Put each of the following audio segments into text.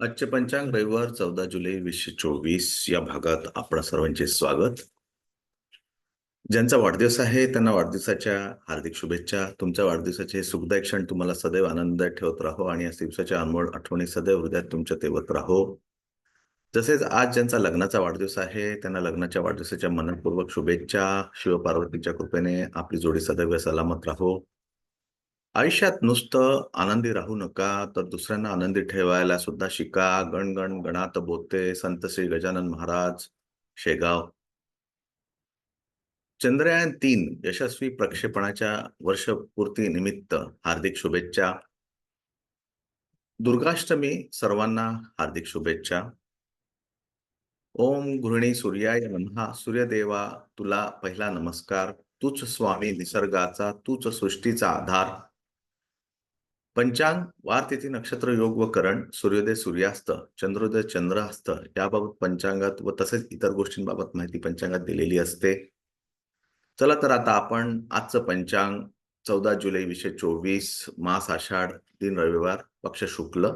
आजचे पंचांग रविवार चौदा जुलै वीसशे चोवीस या भागात आपणा सर्वांचे स्वागत. ज्यांचा वाढदिवस आहे त्यांना वाढदिवसाच्या हार्दिक शुभेच्छा. तुमच्या वाढदिवसाचे सुखदायक क्षण तुम्हाला सदैव आनंदात ठेवत राहो आणि या दिवसाच्या अनमोल आठवणी सदैव हृदयात तुमच्या तेवत राहो. तसेच आज ज्यांचा लग्नाचा वाढदिवस आहे त्यांना लग्नाच्या वाढदिवसाच्या मनपूर्वक शुभेच्छा. शिवपार्वतीच्या कृपेने आपली जोडी सदैव सलामत राहो. आयुष्यात नुसतं आनंदी राहू नका तर दुसऱ्यांना आनंदी ठेवायला सुद्धा शिका. गण गण गणात बोते संत श्री गजानन महाराज शेगाव. चंद्रयान तीन यशस्वी प्रक्षेपणाच्या वर्षपूर्ती निमित्त हार्दिक शुभेच्छा. दुर्गाष्टमी सर्वांना हार्दिक शुभेच्छा. ओम गृहिणी सूर्याय नमहा. सूर्यदेवा तुला पहिला नमस्कार. तूच स्वामी निसर्गाचा तूच सृष्टीचा आधार. पंचांग वार तिथी नक्षत्र योग व करण सूर्योदय सूर्यास्त चंद्रोदय चंद्रास्त याबाबत पंचांगात व तसेच इतर गोष्टींबाबत माहिती पंचांगात दिलेली असते. चला तर आता आपण आजचं पंचांग चौदा जुलै वीसशे चोवीस मास आषाढ दिन रविवार पक्ष शुक्ल.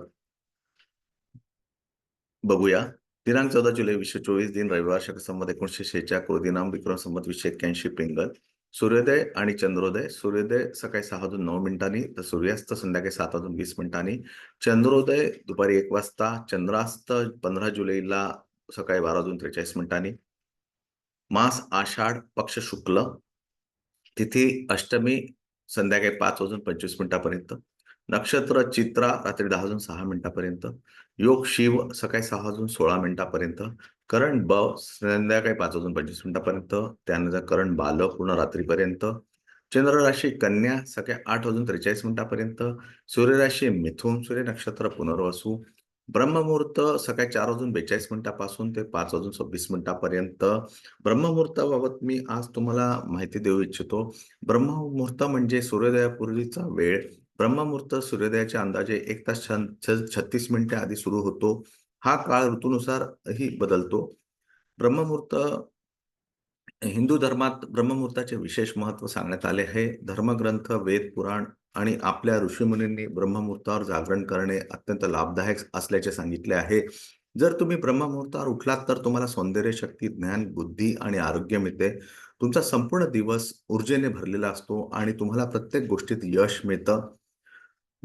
बघूया. दिनांक चौदा जुलै वीसशे चोवीस दिन रविवार शक एकोणीशे शेहेचाळ क्रोधिनाम विक्रम संमत वीसशे एक्क्याऐंशी पिंगल. सूर्योदय आणि चंद्रोदय. सूर्योदय सकाळी सहा वाजून नऊ मिनिटांनी तर सूर्यास्त संध्याकाळी सात वाजून वीस मिनिटांनी. चंद्रोदय दुपारी एक वाजता चंद्रास्त पंधरा जुलैला सकाळी बारा वाजून त्रेचाळीस मिनिटांनी. मास आषाढ पक्ष शुक्ल. तिथी अष्टमी संध्याकाळी पाच वाजून पंचवीस मिनिटापर्यंत. नक्षत्र चित्रा रात्री दहा वाजून सहा मिनिटापर्यंत. योग शिव सकाळी सहा वाजून सोळा मिनिटापर्यंत. करण ब संध्याकाळी पाच वाजून पंचवीस मिनिटापर्यंत त्यानंतर करण बाल पूर्ण रात्रीपर्यंत चंद्र राशी कन्या सकाळी आठ वाजून त्रेचाळीस मिनिटापर्यंत सूर्यराशी मिथुन सूर्य नक्षत्र पुनर्वसू ब्रह्ममुहूर्त सकाळी चार वाजून बेचाळीस मिनिटापासून ते पाच वाजून सव्वीस मिनिटापर्यंत. ब्रह्ममुहूर्ताबाबत मी आज तुम्हाला माहिती देऊ इच्छितो. ब्रह्ममुहूर्त म्हणजे सूर्योदयापूर्वीचा वेळ. ब्रह्ममुहूर्त सूर्योदयाच्या अंदाजे एक तास छत्तीस मिनिटे आधी सुरू होतो. हा काळ ऋतूनुसार ही बदलतो. ब्रह्ममुहूर्त हिंदू धर्मात ब्रह्ममुहूर्ताचे विशेष महत्त्व सांगण्यात आले आहे. धर्मग्रंथ वेद पुराण आणि आपल्या ऋषीमुनींनी ब्रह्ममुहूर्तावर जागरण करणे अत्यंत लाभदायक असल्याचे सांगितले आहे. जर तुम्ही ब्रह्ममुहूर्तावर उठलात तर तुम्हाला सौंदर्य शक्ती ज्ञान बुद्धी आणि आरोग्य मिळते. तुमचा संपूर्ण दिवस ऊर्जेने भरलेला असतो आणि तुम्हाला प्रत्येक गोष्टीत यश मिळतं.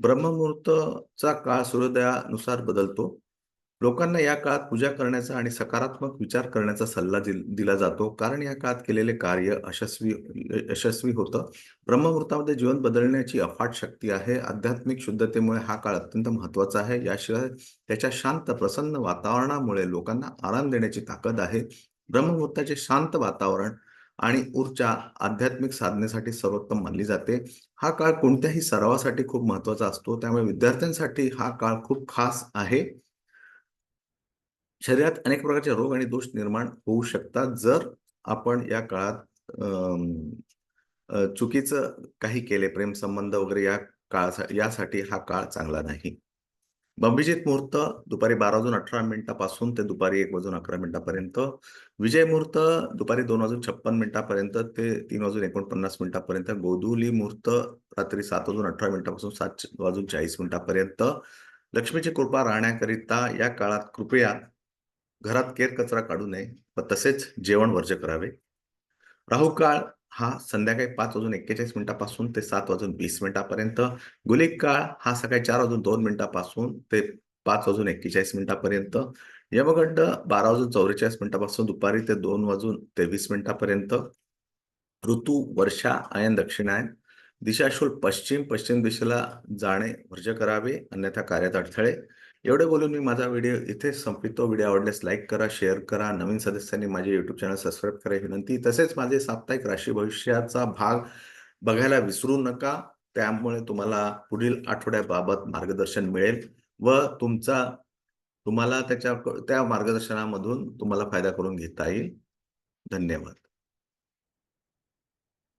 ब्रह्ममुहूर्तचा काळ सूर्योदयानुसार बदलतो. लोकांना या काळात पूजा करण्याचा आणि सकारात्मक विचार करण्याचा सल्ला दिला जातो. कारण या काळात केलेले कार्य यशस्वी यशस्वी होतं. ब्रह्ममुहूर्तामध्ये जीवन बदलण्याची अफाट शक्ती आहे. आध्यात्मिक शुद्धतेमुळे हा काळ अत्यंत महत्त्वाचा आहे. याशिवाय त्याच्या शांत प्रसन्न वातावरणामुळे लोकांना आराम देण्याची ताकद आहे. ब्रह्ममुहूर्ताचे शांत वातावरण आणि ऊर्जा आध्यात्मिक साधनेसाठी सर्वोत्तम मानली जाते. हा काळ कोणत्याही सरावासाठी खूप महत्त्वाचा असतो. त्यामुळे विद्यार्थ्यांसाठी हा काळ खूप खास आहे. शरीरात अनेक प्रकारचे रोग आणि दोष निर्माण होऊ शकतात जर आपण या काळात चुकीचं काही केले प्रेम संबंध वगैरे या काळासाठी यासाठी हा काळ चांगला नाही. बंबिजित मुहूर्त दुपारी बारा वाजून अठरा मिनिटापासून ते दुपारी एक वाजून अकरा मिनिटापर्यंत. विजय मुहूर्त दुपारी दोन वाजून छप्पन मिनिटापर्यंत ते तीन वाजून एकोणपन्नास मिनिटापर्यंत. गोधुली मुहूर्त रात्री सात वाजून अठरा मिनिटापासून सात वाजून चाळीस मिनिटापर्यंत. लक्ष्मीची कृपा राहण्याकरिता या काळात कृपया घरात केर कचरा काढू नये व तसेच जेवण वर्ज करावे. राहू काळ हा संध्याकाळी पाच वाजून एक्केचाळीस मिनिटापासून ते सात वाजून वीस मिनिटापर्यंत. गुलिक काळ हा सकाळी चार वाजून दोन मिनिटापासून ते पाच वाजून एक्केचाळीस मिनिटापर्यंत. यमगंड बारा वाजून चौवेचाळीस मिनिटापासून दुपारी ते दोन वाजून तेवीस मिनिटापर्यंत. ऋतू वर्षा आयन दक्षिणायन. दिशाशूल पश्चिम पश्चिम दिशेला जाणे वर्ज करावे अन्यथा कार्यात अडथळे. एवढे बोलून मी माझा व्हिडिओ इथे संपवितो. व्हिडिओ आवडल्यास लाईक करा शेअर करा. नवीन सदस्यांनी माझे युट्यूब चॅनल सबस्क्राईब करा विनंती. तसेच माझे साप्ताहिक राशी भविष्याचा भाग बघायला विसरू नका. त्यामुळे तुम्हाला पुढील आठवड्याबाबत मार्गदर्शन मिळेल व तुमचा तुम्हाला त्याच्या त्या मार्गदर्शनामधून तुम्हाला फायदा करून घेता येईल. धन्यवाद.